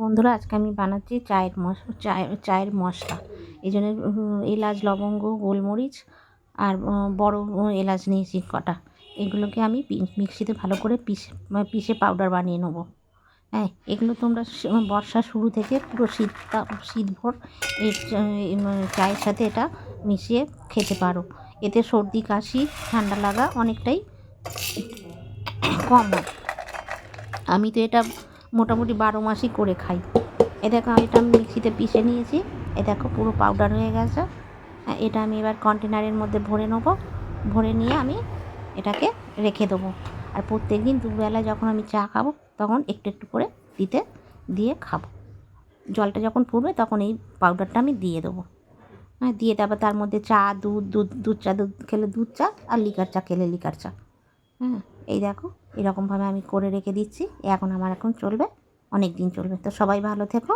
বন্ধুরা, আজকে আমি বানাচ্ছি চায়ের মশ চায়ের চায়ের মশলা। এই জন্য এলাচ, লবঙ্গ, গোলমরিচ আর বড় এলাচ নিয়েছি কটা। এগুলোকে আমি মিক্সিতে ভালো করে পিষে মানে পিষে পাউডার বানিয়ে নেব। হ্যাঁ এগুলো তোমরা বর্ষা শুরু থেকে পুরো শীত শীতভর মানে চায়ের সাথে এটা মিশিয়ে খেতে পারো। এতে সর্দি, কাশি, ঠান্ডা লাগা অনেকটাই কম হয়। আমি তো এটা মোটামুটি বারো মাসই করে খাই। এ দেখো, আমি এটা মিক্সিতে পিষে নিয়েছি। এ দেখো, পুরো পাউডার হয়ে গেছে। এটা আমি এবার কন্টেনারের মধ্যে ভরে নেব। ভরে নিয়ে আমি এটাকে রেখে দেবো। আর প্রত্যেক দিন দুবেলা যখন আমি চা খাব, তখন একটু একটু করে দিতে দিয়ে খাব। জলটা যখন ফুটবে তখন এই পাউডারটা আমি দিয়ে দেবো। হ্যাঁ দিয়ে তারপর তার মধ্যে চা, দুধ দুধ দুধ চা, দুধ খেলে দুধ চা আর লিকার চা, খেলে লিকার চা। হ্যাঁ এই দেখো, এরকমভাবে আমি করে রেখে দিচ্ছি। এখন আমার এখন চলবে অনেক দিন চলবে। তো সবাই ভালো থেকো।